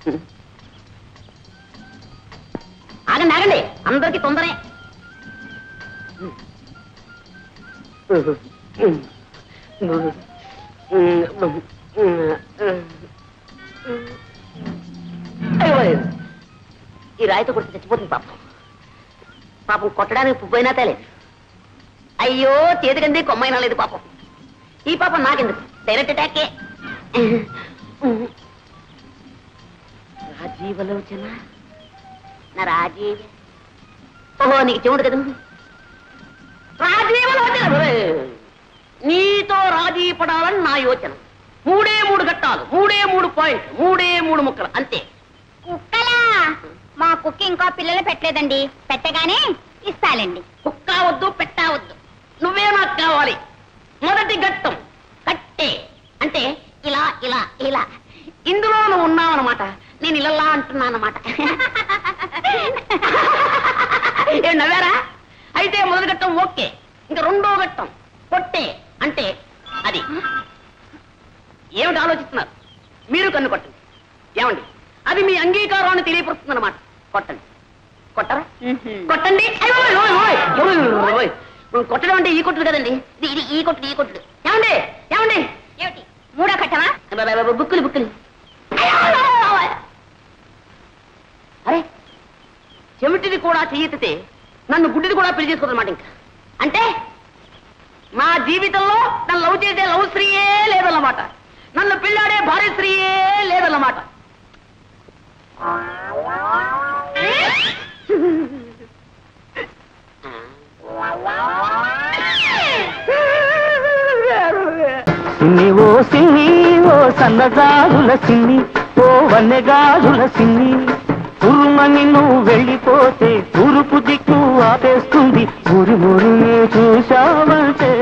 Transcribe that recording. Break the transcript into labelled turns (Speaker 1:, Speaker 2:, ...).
Speaker 1: ఆగండి ఆగండి. అందరికి తొందరే. ఈ రాయితో కొడితే చచ్చిపోతుంది పాపం. పాపం కొట్టడానికి పువ్వైనా తేలేదు అయ్యో చేతికంది కొమ్మైనా లేదు పాపం. ఈ పాపం నాకెందుకు? డైరెక్ట్ అటాకే నా రాజీవ ఓహో నీకు చెవుడు కదా రాజీవలోచన. నీతో రాజీ పడాలని నా యోచన. మూడే మూడు ఘట్టాలు మూడే మూడు పాయింట్ మూడే మూడు ముక్కలు అంతే.
Speaker 2: కుక్కలా? మా కుక్క ఇంకా పిల్లలు పెట్టలేదండి. పెట్టగానే ఇస్తాలండి.
Speaker 1: కుక్క వద్దు పెట్టా వద్దు. నువ్వే నాకు కావాలి. మొదటి ఘట్టం కట్టే. అంటే ఇలా ఇలా ఇలా. ఇందులో నువ్వు ఉన్నావన్నమాట. నేను ఇలా అంటున్నానమాట ఏ నవ్వారా? అయితే మొదటి ఘట్టం ఓకే. ఇంకా రెండో ఘట్టం కొట్టే అంటే అది. ఏమిటి ఆలోచిస్తున్నారు? మీరు కన్ను కొట్టండి. ఏమండి? అది మీ అంగీకారాన్ని తెలియపరుస్తుంది అనమాట కొట్టండి. కొట్టరా? కొట్టండి. కొట్టడం అంటే ఈ కొట్టుడు కదండి. ఇది ఇది ఈ కొట్టుడు ఈ కొట్టుడు. ఏమండి? ఏమండి?
Speaker 2: ఏమిటి? మూడో కట్టమా
Speaker 1: అబ్బా, బుక్కులు బుక్కులు. చెమిటిది కూడా చెయ్యెత్తితే నన్ను గుడ్డిది కూడా పెళ్ళి చేసుకోదన్నమాట ఇంకా. అంటే మా జీవితంలో నన్ను లవ్ చేసే లవ్ స్త్రీయే లేదన్నమాట. నన్ను పిల్లాడే భార్య స్త్రీయే లేదన్నమాట.
Speaker 3: సిన్ని ఓ సిన్ని ఓ సన్నగాజుల సిన్ని ఓ వన్నెగాజుల సిన్ని. ఉరుమని నువ్వు వెళ్ళిపోతే ఉరుపు దిక్కు ఆపేస్తుంది. ఉరుమురునే చూశావంటే